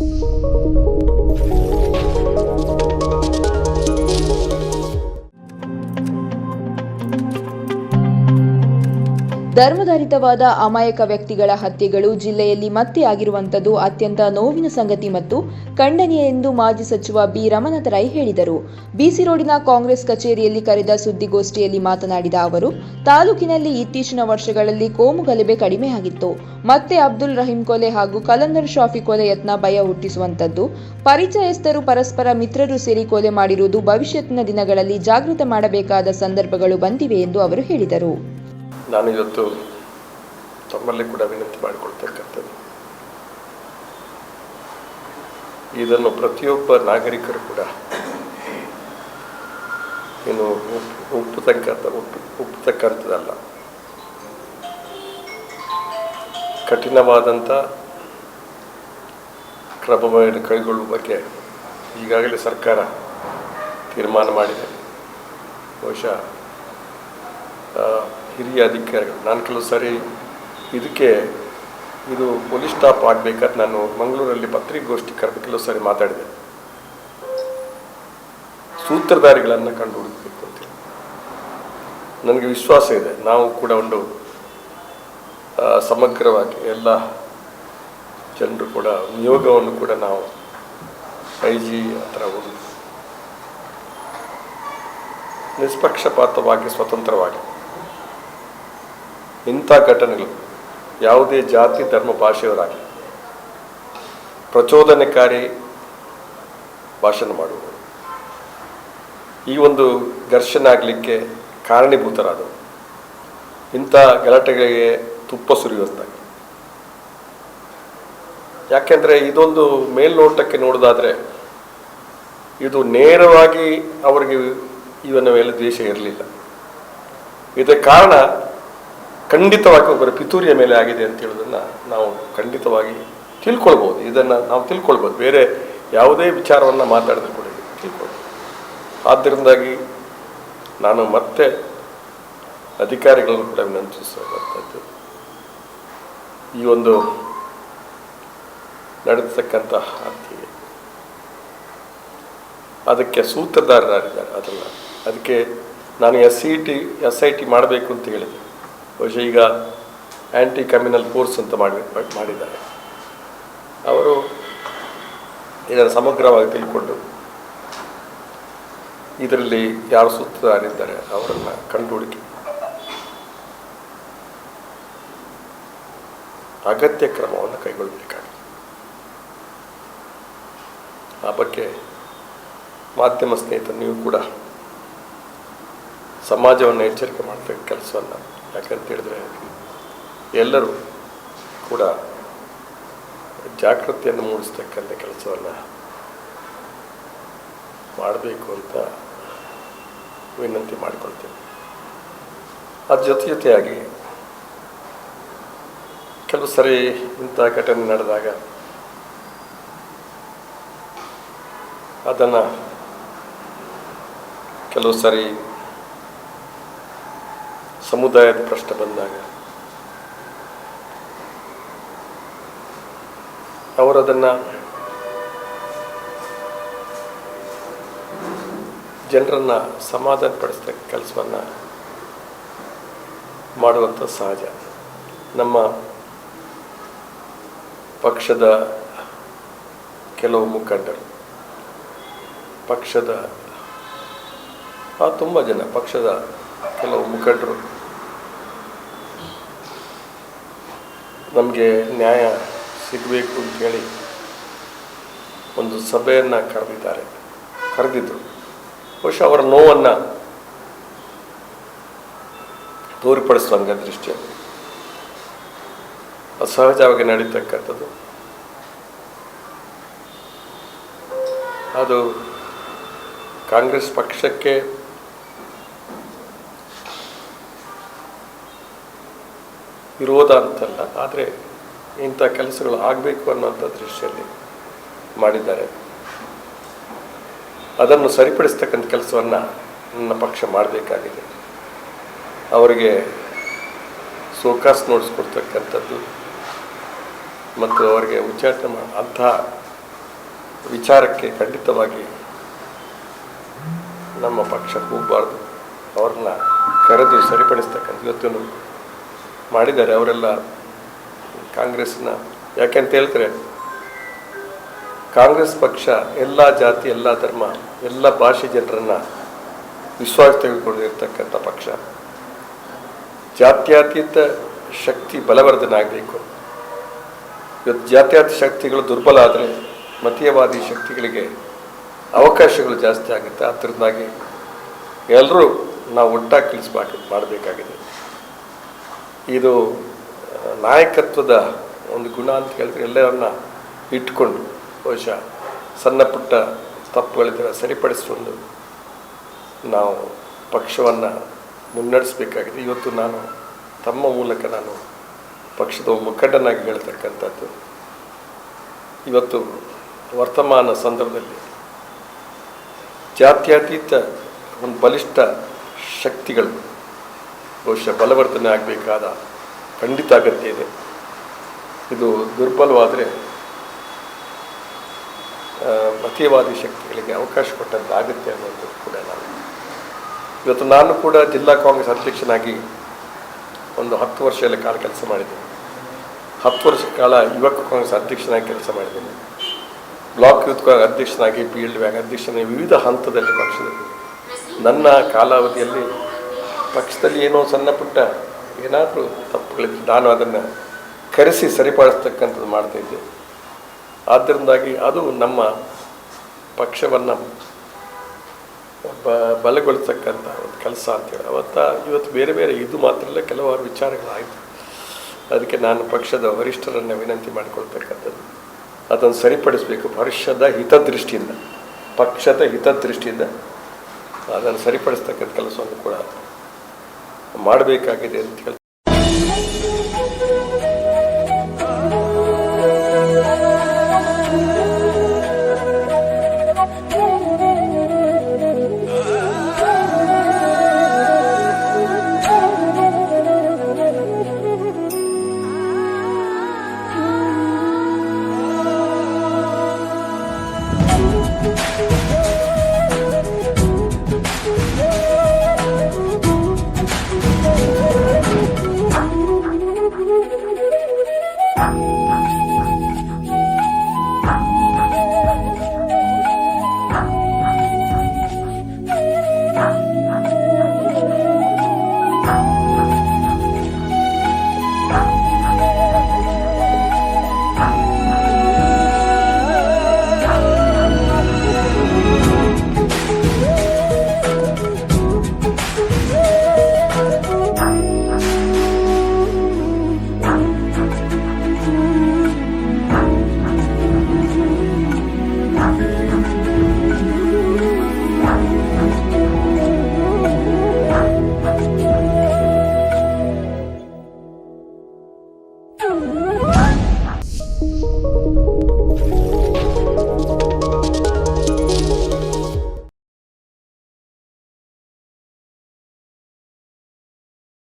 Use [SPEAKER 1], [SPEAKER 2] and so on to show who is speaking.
[SPEAKER 1] Thank you. ಧರ್ಮಧಾರಿತವಾದ ಅಮಾಯಕ ವ್ಯಕ್ತಿಗಳ ಹತ್ಯೆಗಳು ಜಿಲ್ಲೆಯಲ್ಲಿ ಮತ್ತೆ ಆಗಿರುವಂಥದ್ದು ಅತ್ಯಂತ ನೋವಿನ ಸಂಗತಿ ಮತ್ತು ಖಂಡನೀಯ ಎಂದು ಮಾಜಿ ಸಚಿವ ಬಿ ರಮನಾಥ ರೈ ಹೇಳಿದರು ಬಿಸಿ ರೋಡಿನ ಕಾಂಗ್ರೆಸ್ ಕಚೇರಿಯಲ್ಲಿ ಕರೆದ ಸುದ್ದಿಗೋಷ್ಠಿಯಲ್ಲಿ ಮಾತನಾಡಿದ ಅವರು, ತಾಲೂಕಿನಲ್ಲಿ ಇತ್ತೀಚಿನ ವರ್ಷಗಳಲ್ಲಿ ಕೋಮು ಗಲಭೆ ಕಡಿಮೆಯಾಗಿತ್ತು ಮತ್ತೆ ಅಬ್ದುಲ್ ರಹೀಂ ಕೊಲೆ ಹಾಗೂ ಕಲಂದರ್ ಶಾಫಿ ಕೊಲೆ ಯತ್ನ ಭಯ ಹುಟ್ಟಿಸುವಂತದ್ದು ಪರಿಚಯಸ್ಥರು ಪರಸ್ಪರ ಮಿತ್ರರು ಸೇರಿ ಕೊಲೆ ಮಾಡಿರುವುದು ಭವಿಷ್ಯತ್ತಿನ ದಿನಗಳಲ್ಲಿ ಜಾಗೃತ ಮಾಡಬೇಕಾದ ಸಂದರ್ಭಗಳು ಬಂದಿವೆ ಎಂದು ಅವರು ಹೇಳಿದರು.
[SPEAKER 2] ನಾನು ಇವತ್ತು ತಮ್ಮಲ್ಲಿ ಕೂಡ ವಿನಂತಿ ಮಾಡಿಕೊಳ್ತಕ್ಕಂಥದ್ದು. ಇದನ್ನು ಪ್ರತಿಯೊಬ್ಬ ನಾಗರಿಕರು ಕೂಡ ಇನ್ನು ಒಪ್- ಒಪ್ಪತಕ್ಕಂಥ ಒಪ್ಪು ಒಪ್ಪತಕ್ಕಂಥದ್ದಲ್ಲ. ಕಠಿಣವಾದಂಥ ಕ್ರಮವನ್ನು ಕೈಗೊಳ್ಳುವ ಬಗ್ಗೆ ಈಗಾಗಲೇ ಸರ್ಕಾರ ತೀರ್ಮಾನ ಮಾಡಿದೆ. ಬಹುಶಃ ಹಿರಿಯ ಅಧಿಕಾರಿಗಳು. ನಾನು ಕೆಲವು ಸಾರಿ ಇದಕ್ಕೆ ಇದು ಪೊಲೀಸ್ ಸ್ಟಾಪ್ ಆಗಬೇಕಾದ್ರೆ ನಾನು ಮಂಗಳೂರಲ್ಲಿ ಪತ್ರಿಕಾಗೋಷ್ಠಿ ಕರೆದು ಕೆಲವು ಸಾರಿ ಮಾತಾಡಿದೆ. ಸೂತ್ರಧಾರಿಗಳನ್ನು ಕಂಡು ಹುಡುಕಬೇಕು ನನಗೆ ವಿಶ್ವಾಸ ಇದೆ. ನಾವು ಕೂಡ ಒಂದು ಸಮಗ್ರವಾಗಿ ಎಲ್ಲ ಜನರು ಕೂಡ, ನಿಯೋಗವನ್ನು ಕೂಡ ನಾವು ಐ ಜಿ ಹತ್ರ ಒಂದು ನಿಷ್ಪಕ್ಷಪಾತವಾಗಿ, ಸ್ವತಂತ್ರವಾಗಿ ಇಂಥ ಘಟನೆಗಳು ಯಾವುದೇ ಜಾತಿ, ಧರ್ಮ, ಭಾಷೆಯವರಾಗಲಿ ಪ್ರಚೋದನೆಕಾರಿ ಭಾಷಣ ಮಾಡುವುದು ಈ ಒಂದು ಘರ್ಷಣೆ ಆಗಲಿಕ್ಕೆ ಕಾರಣೀಭೂತರಾದವು ಇಂಥ ಗಲಾಟೆಗಳಿಗೆ ತುಪ್ಪ ಸುರಿಯುವಂತಾಗಿ. ಯಾಕೆಂದರೆ ಇದೊಂದು ಮೇಲ್ನೋಟಕ್ಕೆ ನೋಡೋದಾದರೆ ಇದು ನೇರವಾಗಿ ಅವರಿಗೆ ಇವನ ಮೇಲೆ ದ್ವೇಷ ಇರಲಿಲ್ಲ. ಇದಕ್ಕೆ ಕಾರಣ ಖಂಡಿತವಾಗಿ ಒಬ್ಬರ ಪಿತೂರಿಯ ಮೇಲೆ ಆಗಿದೆ ಅಂತ ಹೇಳೋದನ್ನು ನಾವು ಖಂಡಿತವಾಗಿ ತಿಳ್ಕೊಳ್ಬೋದು. ಇದನ್ನು ನಾವು ತಿಳ್ಕೊಳ್ಬೋದು. ಬೇರೆ ಯಾವುದೇ ವಿಚಾರವನ್ನು ಮಾತಾಡಿದ್ರೆ ಕೂಡ ತಿಳ್ಕೊಳ್ಬೋದು. ಆದ್ದರಿಂದಾಗಿ ನಾನು ಮತ್ತೆ ಅಧಿಕಾರಿಗಳನ್ನು ಕೂಡ ವಿನಂತಿಸುವಂಥದ್ದು ಈ ಒಂದು ನಡೆದತಕ್ಕಂಥ ಹತ್ಯೆ ಅದಕ್ಕೆ ಸೂತ್ರಧಾರರಾಗಿದ್ದಾರೆ. ಅದನ್ನು ಅದಕ್ಕೆ ನಾನು S C T, S I T ಮಾಡಬೇಕು ಅಂತ ಹೇಳಿದೆ. ಬಹುಶಃ ಈಗ ಆ್ಯಂಟಿ ಕಮ್ಯುನಲ್ ಫೋರ್ಸ್ ಅಂತ ಮಾಡಿ, ಮಾಡಿದ್ದಾರೆ. ಅವರು ಇದನ್ನು ಸಮಗ್ರವಾಗಿ ತಿಳ್ಕೊಂಡು ಇದರಲ್ಲಿ ಯಾರು ಸುತ್ತಾರಿದ್ದಾರೆ ಅವರನ್ನು ಕಂಡುಹುಡುಕಿ. ಅಗತ್ಯ ಕ್ರಮವನ್ನು ಕೈಗೊಳ್ಳಬೇಕಾಗಿದೆ. ಆ ಬಗ್ಗೆ ಮಾಧ್ಯಮ ಸ್ನೇಹಿತರು, ನೀವು ಕೂಡ ಸಮಾಜವನ್ನು ಎಚ್ಚರಿಕೆ ಮಾಡಬೇಕು ಕೆಲಸವನ್ನು ಯಾಕಂತ ಹೇಳಿದ್ರೆ, ಎಲ್ಲರೂ ಕೂಡ ಜಾಗೃತಿಯನ್ನು ಮೂಡಿಸ್ತಕ್ಕಂಥ ಕೆಲಸವನ್ನು ಮಾಡಬೇಕು ಅಂತ ವಿನಂತಿ ಮಾಡಿಕೊಳ್ತೀನಿ. ಅದು ಜೊತೆ ಜೊತೆಯಾಗಿ ಕೆಲವು ಸರಿ ಇಂಥ ಘಟನೆ ನಡೆದಾಗ ಅದನ್ನು ಕೆಲವು ಸಾರಿ ಸಮುದಾಯದ ಪ್ರಶ್ನೆ ಬಂದಾಗ ಅವರು ಅದನ್ನು ಜನರನ್ನು ಸಮಾಧಾನಪಡಿಸ್ತಕ್ಕ ಕೆಲಸವನ್ನು ಮಾಡುವಂಥ ಸಹಜ. ನಮ್ಮ ಪಕ್ಷದ ಕೆಲವು ಮುಖಂಡರು, ಪಕ್ಷದ, ಆ, ತುಂಬ ಜನ, ಪಕ್ಷದ ಕೆಲವು ಮುಖಂಡರು ನಮಗೆ ನ್ಯಾಯ ಸಿಗಬೇಕು ಅಂತೇಳಿ ಒಂದು ಸಭೆಯನ್ನು ಕರೆದಿದ್ದಾರೆ. ಕರೆದಿದ್ದರು ಬಹುಶಃ ಅವರ ನೋವನ್ನು ತೋರ್ಪಡಿಸುವಂಥ ದೃಷ್ಟಿಯಲ್ಲಿ ಅಸಹಜವಾಗಿ ನಡೀತಕ್ಕಂಥದ್ದು. ಅದು ಕಾಂಗ್ರೆಸ್ ಪಕ್ಷಕ್ಕೆ ವಿರೋಧ ಅಂತಲ್ಲ, ಆದರೆ ಇಂಥ ಕೆಲಸಗಳು ಆಗಬೇಕು ಅನ್ನೋಂಥ ದೃಷ್ಟಿಯಲ್ಲಿ ಮಾಡಿದ್ದಾರೆ. ಅದನ್ನು ಸರಿಪಡಿಸ್ತಕ್ಕಂಥ ಕೆಲಸವನ್ನು ನನ್ನ ಪಕ್ಷ ಮಾಡಬೇಕಾಗಿದೆ. ಅವರಿಗೆ ಸೋಕಾಸ್ ನೋಡಿಸ್ಕೊಡ್ತಕ್ಕಂಥದ್ದು ಮತ್ತು ಅವರಿಗೆ ಉಚ್ಚಾಟನೆ ಮಾ ಅಂತಹ ವಿಚಾರಕ್ಕೆ ಖಂಡಿತವಾಗಿ ನಮ್ಮ ಪಕ್ಷ ಹೋಗಬಾರ್ದು ಅವ್ರನ್ನ ಕರೆದು ಸರಿಪಡಿಸ್ತಕ್ಕಂಥ ಇವತ್ತು ಮಾಡಿದ್ದಾರೆ ಅವರೆಲ್ಲ ಕಾಂಗ್ರೆಸ್ನ. ಯಾಕೆಂತ ಹೇಳ್ತಾರೆ, ಕಾಂಗ್ರೆಸ್ ಪಕ್ಷ ಎಲ್ಲ ಜಾತಿ, ಎಲ್ಲ ಧರ್ಮ, ಎಲ್ಲ ಭಾಷೆ ಜನರನ್ನು ವಿಶ್ವಾಸ ತೆಗೆದುಕೊಂಡಿರ್ತಕ್ಕಂಥ ಪಕ್ಷ. ಜಾತ್ಯತೀತ ಶಕ್ತಿ ಬಲವರ್ಧನೆ ಆಗಬೇಕು ಇವತ್ತು ಜಾತ್ಯಾತೀತ ಶಕ್ತಿಗಳು ದುರ್ಬಲ ಆದರೆ ಮತೀಯವಾದಿ ಶಕ್ತಿಗಳಿಗೆ ಅವಕಾಶಗಳು ಜಾಸ್ತಿ ಆಗುತ್ತೆ. ಅದರಿಂದಾಗಿ ಎಲ್ಲರೂ ನಾವು ಒಟ್ಟಾಗಿ ಕೆಲಸ ಮಾಡಬೇಕಾಗಿದೆ. ಇದು ನಾಯಕತ್ವದ ಒಂದು ಗುಣ ಅಂತ ಹೇಳಿದ್ರೆ ಎಲ್ಲರನ್ನ ಇಟ್ಕೊಂಡು ಬಹುಶಃ ಸಣ್ಣ ಪುಟ್ಟ ತಪ್ಪುಗಳಿದ್ದರೆ ಸರಿಪಡಿಸಿಕೊಂಡು ನಾವು ಪಕ್ಷವನ್ನು ಮುನ್ನಡೆಸಬೇಕಾಗಿದೆ. ಇವತ್ತು ನಾನು ತಮ್ಮ ಮೂಲಕ ನಾನು ಪಕ್ಷದ ಮುಖಂಡನಾಗಿ ಹೇಳ್ತಕ್ಕಂಥದ್ದು. ಇವತ್ತು ವರ್ತಮಾನ ಸಂದರ್ಭದಲ್ಲಿ ಜಾತ್ಯತೀತ ಒಂದು ಬಲಿಷ್ಠ ಶಕ್ತಿಗಳು ಬಹುಶಃ ಬಲವರ್ತನೆ ಆಗಬೇಕಾದ ಖಂಡಿತ ಅಗತ್ಯ ಇದೆ. ಇದು ದುರ್ಬಲವಾದರೆ ಮತೀಯವಾದಿ ಶಕ್ತಿಗಳಿಗೆ ಅವಕಾಶ ಕೊಟ್ಟಂತಾಗುತ್ತೆ ಅನ್ನೋದು ಕೂಡ ನಾನು ಇವತ್ತು ನಾನು ಕೂಡ ಜಿಲ್ಲಾ ಕಾಂಗ್ರೆಸ್ ಅಧ್ಯಕ್ಷನಾಗಿ ಒಂದು ಹತ್ತು ವರ್ಷ ಎಲ್ಲ ಕಾಲ ಕೆಲಸ ಮಾಡಿದ್ದೇನೆ. ಹತ್ತು ವರ್ಷ ಕಾಲ ಯುವಕ ಕಾಂಗ್ರೆಸ್ ಅಧ್ಯಕ್ಷನಾಗಿ ಕೆಲಸ ಮಾಡಿದ್ದೇನೆ. ಬ್ಲಾಕ್ ಯೂತ್ ಕಾಂಗ್ರೆಸ್ ಅಧ್ಯಕ್ಷನಾಗಿ ಪಿ ಎಲ್ ವ್ಯಾಗ್ ಅಧ್ಯಕ್ಷನಾಗಿ ವಿವಿಧ ಹಂತದಲ್ಲಿ ಪಕ್ಷದಲ್ಲಿ ನನ್ನ ಕಾಲಾವಧಿಯಲ್ಲಿ ಪಕ್ಷದಲ್ಲಿ ಏನೋ ಸಣ್ಣ ಪುಟ್ಟ ಏನಾದರೂ ತಪ್ಪುಗಳಿದ್ರೆ ನಾನು ಅದನ್ನು ಕರೆಸಿ ಸರಿಪಡಿಸ್ತಕ್ಕಂಥದ್ದು ಮಾಡ್ತಾಯಿದ್ದೆ ಆದ್ದರಿಂದಾಗಿ ಅದು ನಮ್ಮ ಪಕ್ಷವನ್ನು ಬ ಬಲಗೊಳಿಸ್ತಕ್ಕಂಥ ಒಂದು ಕೆಲಸ ಅಂತೇಳಿ ಅವತ್ತ ಇವತ್ತು ಬೇರೆ ಬೇರೆ ಇದು ಮಾತ್ರ ಅಲ್ಲ, ಕೆಲವಾರು ವಿಚಾರಗಳಾಯಿತು. ಅದಕ್ಕೆ ನಾನು ಪಕ್ಷದ ವರಿಷ್ಠರನ್ನು ವಿನಂತಿ ಮಾಡಿಕೊಳ್ತಕ್ಕಂಥದ್ದು. ಅದನ್ನು ಸರಿಪಡಿಸಬೇಕು ಪಕ್ಷದ ಹಿತದೃಷ್ಟಿಯಿಂದ. ಪಕ್ಷದ ಹಿತದೃಷ್ಟಿಯಿಂದ ಅದನ್ನು ಸರಿಪಡಿಸ್ತಕ್ಕಂಥ ಕೆಲಸವನ್ನು ಕೂಡ ಮಾಡಬೇಕಾಗಿದೆ ಅಂತ ಹೇಳ್ತಾ